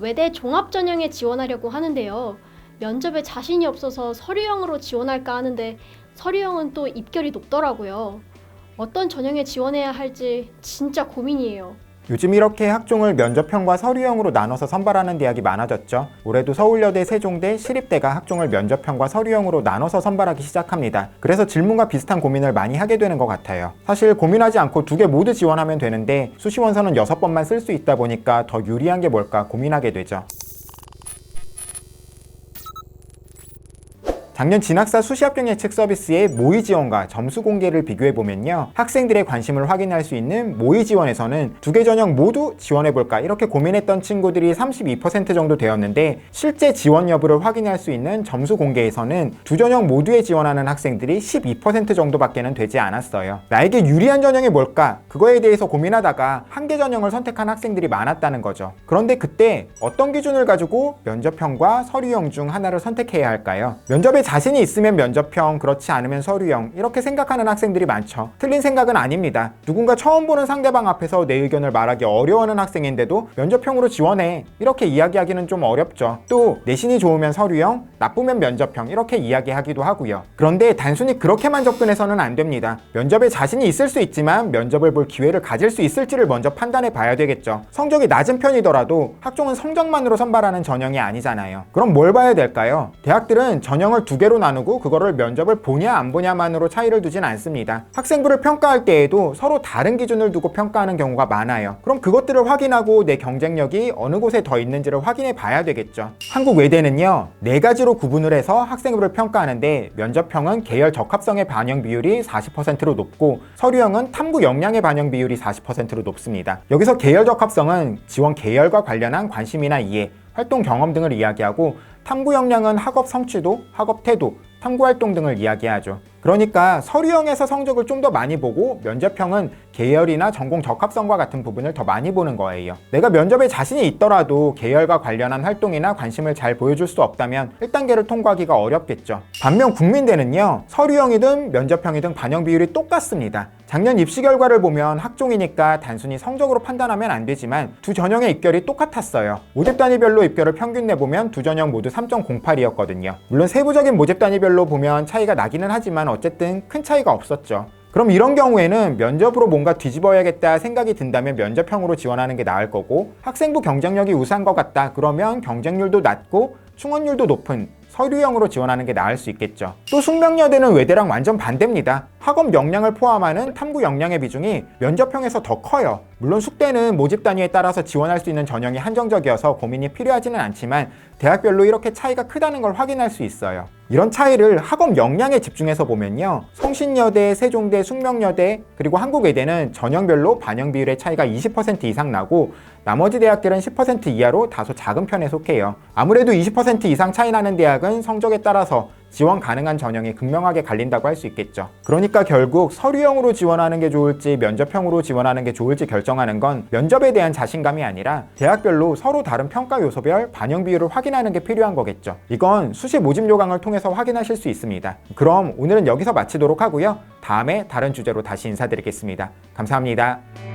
외대 종합 전형에 지원하려고 하는데요. 면접에 자신이 없어서 서류형으로 지원할까 하는데 서류형은 또 입결이 높더라고요. 어떤 전형에 지원해야 할지 진짜 고민이에요. 요즘 이렇게 학종을 면접형과 서류형으로 나눠서 선발하는 대학이 많아졌죠. 올해도 서울여대, 세종대, 시립대가 학종을 면접형과 서류형으로 나눠서 선발하기 시작합니다. 그래서 질문과 비슷한 고민을 많이 하게 되는 것 같아요. 사실 고민하지 않고 두 개 모두 지원하면 되는데 수시원서는 여섯 번만 쓸 수 있다 보니까 더 유리한 게 뭘까 고민하게 되죠. 작년 진학사 수시합격 예측 서비스의 모의 지원과 점수 공개를 비교해 보면요. 학생들의 관심을 확인할 수 있는 모의 지원에서는 두 개 전형 모두 지원해 볼까 이렇게 고민했던 친구들이 32% 정도 되었는데 실제 지원 여부를 확인할 수 있는 점수 공개에서는 두 전형 모두에 지원하는 학생들이 12% 정도밖에는 되지 않았어요. 나에게 유리한 전형이 뭘까? 그거에 대해서 고민하다가 한 개 전형을 선택한 학생들이 많았다는 거죠. 그런데 그때 어떤 기준을 가지고 면접형과 서류형 중 하나를 선택해야 할까요? 면접에 자신이 있으면 면접형, 그렇지 않으면 서류형 이렇게 생각하는 학생들이 많죠. 틀린 생각은 아닙니다. 누군가 처음 보는 상대방 앞에서 내 의견을 말하기 어려워하는 학생인데도 면접형으로 지원해 이렇게 이야기하기는 좀 어렵죠. 또 내신이 좋으면 서류형, 나쁘면 면접형 이렇게 이야기하기도 하고요. 그런데 단순히 그렇게만 접근해서는 안 됩니다. 면접에 자신이 있을 수 있지만 면접을 볼 기회를 가질 수 있을지를 먼저 판단해 봐야 되겠죠. 성적이 낮은 편이더라도 학종은 성적만으로 선발하는 전형이 아니잖아요. 그럼 뭘 봐야 될까요? 대학들은 전형을 두 개로 나누고 그거를 면접을 보냐 안 보냐만으로 차이를 두진 않습니다. 학생부를 평가할 때에도 서로 다른 기준을 두고 평가하는 경우가 많아요. 그럼 그것들을 확인하고 내 경쟁력이 어느 곳에 더 있는지를 확인해 봐야 되겠죠. 한국 외대는요, 네 가지로 구분을 해서 학생부를 평가하는데 면접형은 계열 적합성의 반영 비율이 40%로 높고 서류형은 탐구 역량의 반영 비율이 40%로 높습니다. 여기서 계열 적합성은 지원 계열과 관련한 관심이나 이해, 활동 경험 등을 이야기하고 탐구 역량은 학업 성취도, 학업 태도, 탐구 활동 등을 이야기하죠. 그러니까 서류형에서 성적을 좀 더 많이 보고 면접형은 계열이나 전공 적합성과 같은 부분을 더 많이 보는 거예요. 내가 면접에 자신이 있더라도 계열과 관련한 활동이나 관심을 잘 보여줄 수 없다면 1단계를 통과하기가 어렵겠죠. 반면 국민대는요, 서류형이든 면접형이든 반영 비율이 똑같습니다. 작년 입시 결과를 보면 학종이니까 단순히 성적으로 판단하면 안 되지만 두 전형의 입결이 똑같았어요. 모집 단위별로 입결을 평균 내보면 두 전형 모두 3.08이었거든요. 물론 세부적인 모집 단위별로 보면 차이가 나기는 하지만 어쨌든 큰 차이가 없었죠. 그럼 이런 경우에는 면접으로 뭔가 뒤집어야겠다 생각이 든다면 면접형으로 지원하는 게 나을 거고 학생부 경쟁력이 우수한 것 같다 그러면 경쟁률도 낮고 충원율도 높은 서류형으로 지원하는 게 나을 수 있겠죠. 또 숙명여대는 외대랑 완전 반대입니다. 학업 역량을 포함하는 탐구 역량의 비중이 면접형에서 더 커요. 물론 숙대는 모집 단위에 따라서 지원할 수 있는 전형이 한정적이어서 고민이 필요하지는 않지만 대학별로 이렇게 차이가 크다는 걸 확인할 수 있어요. 이런 차이를 학업 역량에 집중해서 보면요. 성신여대, 세종대, 숙명여대, 그리고 한국외대는 전형별로 반영 비율의 차이가 20% 이상 나고 나머지 대학들은 10% 이하로 다소 작은 편에 속해요. 아무래도 20% 이상 차이 나는 대학은 성적에 따라서 지원 가능한 전형이 극명하게 갈린다고 할 수 있겠죠. 그러니까 결국 서류형으로 지원하는 게 좋을지 면접형으로 지원하는 게 좋을지 결정하는 건 면접에 대한 자신감이 아니라 대학별로 서로 다른 평가 요소별 반영 비율을 확인하는 게 필요한 거겠죠. 이건 수시 모집 요강을 통해서 확인하실 수 있습니다. 그럼 오늘은 여기서 마치도록 하고요. 다음에 다른 주제로 다시 인사드리겠습니다. 감사합니다.